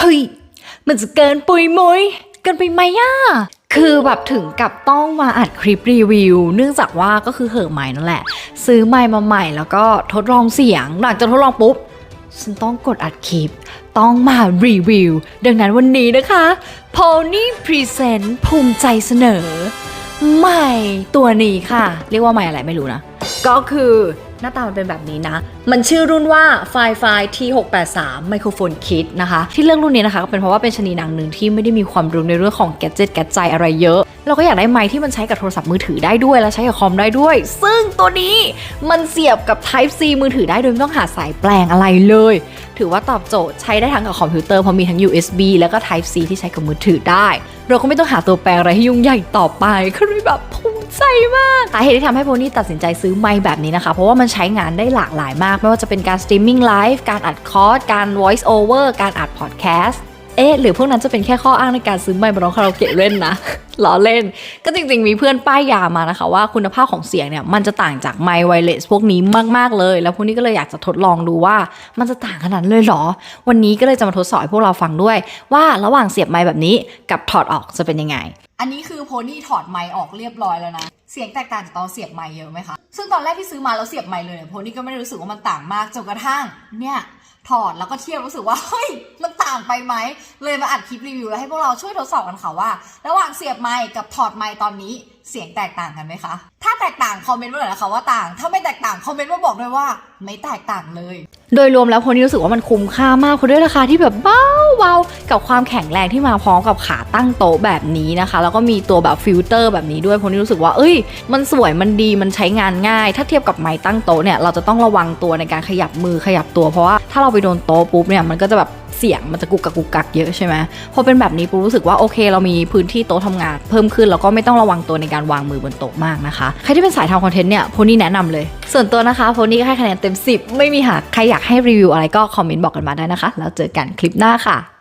เฮ้ย มันจะเกินปุยมุยเกินไปไหมอะคือแบบถึงกับต้องมาอัดคลิปรีวิว เนื่องจากว่าก็คือเหอะใหม่นั่นแหละ ซื้อไมค์มาใหม่แล้วก็ทดลองเสียง หลังจากทดลองปุ๊บ ฉันต้องกดอัดคลิป ต้องมารีวิว ดังนั้นวันนี้นะคะ Pony Present ภูมิใจเสนอ ใหม่ตัวนี้ค่ะ เรียกว่าใหม่อะไรไม่รู้นะ ก็คือหน้าตามันเป็นแบบนี้นะ มันชื่อรุ่นว่า f i f i T683 Microphone Kit นะคะ ที่เลือกรุ่นนี้นะคะก็เป็นเพราะว่าเป็นชนีนางหนึ่งที่ไม่ได้มีความรู้ในเรื่องของแกจิตแกดใจอะไรเยอะ เราก็อยากได้ไมค์ที่มันใช้กับโทรศัพท์มือถือได้ด้วย และใช้กับคอมได้ด้วย ซึ่งตัวนี้มันเสียบกับ Type C มือถือได้โดยไม่ต้องหาสายแปลงอะไรเลย ถือว่าตอบโจทย์ใช้ได้ทั้งกับคอมพิวเตอร์เพราะมีทั้ง USB แล้วก็ Type C ที่ใช้กับมือถือได้ เราก็ไม่ต้องหาตัวแปลงอะไรให้ยุ่งใหญ่ต่อไปก็เลยแบบภู ใจมากสาเหตุที่ทำให้โพนี่ตัดสินใจซื้อไมค์แบบนี้นะคะ เพราะว่ามันใช้งานได้หลากหลายมาก ไม่ว่าจะเป็นการสตรีมมิ่งไลฟ์การอัดคอร์สการ voice over การอัดพอดแคสต์ เอ๊ะหรือพวกนั้นจะเป็นแค่ข้ออ้างในการซื้อไมค์มาร้องคาราโอเกะเล่นนะล้อเล่น ก็จริงๆมีเพื่อนป้ายยามานะคะ ว่าคุณภาพของเสียงเนี่ยมันจะต่างจากไมค์ไวเลสพวกนี้มากๆเลย แล้วพวกนี้ก็เลยอยากจะทดลองดูว่ามันจะต่างขนาดเลยเหรอ วันนี้ก็เลยจะมาทดสอบให้พวกเราฟังด้วย ว่าระหว่างเสียบไมค์แบบนี้กับถอดออกจะเป็นยังไง อันนี้คือโพนี่ถอดไมค์ออกเรียบร้อยแล้วนะเสียงแตกต่างจากตอนเสียบไมค์เยอะไหมคะ ซึ่งตอนแรกที่ซื้อมาแล้วเสียบไมค์เลยเนี่ยโพนี่ก็ไม่ได้รู้สึกว่ามันต่างมากจนกระทั่งเนี่ยถอดแล้วก็เทียบรู้สึกว่าเฮ้ยมัน ต่างไปไหม เลยมาอัดคลิปรีวิวแล้วให้พวกเราช่วยทดสอบกันค่ะว่า ระหว่างเสียบไมค์กับถอดไมค์ตอนนี้เสียงแตกต่างกันไหมคะ ถ้าแตกต่างคอมเมนต์มาหน่อยนะคะว่าต่าง ถ้าไม่แตกต่างคอมเมนต์มาบอกด้วยว่า ไม่แตกต่างเลย โดยรวมแล้วคนนี้รู้สึกว่ามันคุ้มค่ามากเพราะด้วยราคาที่แบบเบาเบากับความแข็งแรงที่มาพร้อมกับขาตั้งโต๊ะแบบนี้นะคะ แล้วก็มีตัวแบบฟิลเตอร์แบบนี้ด้วยคนนี้รู้สึกว่า เอ้ย มันสวยมันดีมันใช้งานง่าย ถ้าเทียบกับไม้ตั้งโต๊ะเนี่ยเราจะต้องระวังตัวในการขยับมือขยับตัวเพราะว่าถ้าเราไปโดนโต๊ะปุ๊บเนี่ยมันก็จะแบบ เสียงมันจะกุกกักกุกกักเยอะใช่ไหมพอเป็นแบบนี้ปุ๊รู้สึกว่าโอเค เรามีพื้นที่โต๊ะทำงาน เพิ่มขึ้นแล้วก็ไม่ต้องระวังตัวในการวางมือบนโต๊ะมากนะคะ ใครที่เป็นสายทำคอนเทนต์เนี่ยโพนี่แนะนำเลย ส่วนตัวนะคะโพนี่ก็ให้คะแนนเต็ม 10 ไม่มีหากใครอยากให้รีวิวอะไรก็คอมเมนต์บอกกันมาได้นะคะ แล้วเจอกันคลิปหน้าค่ะ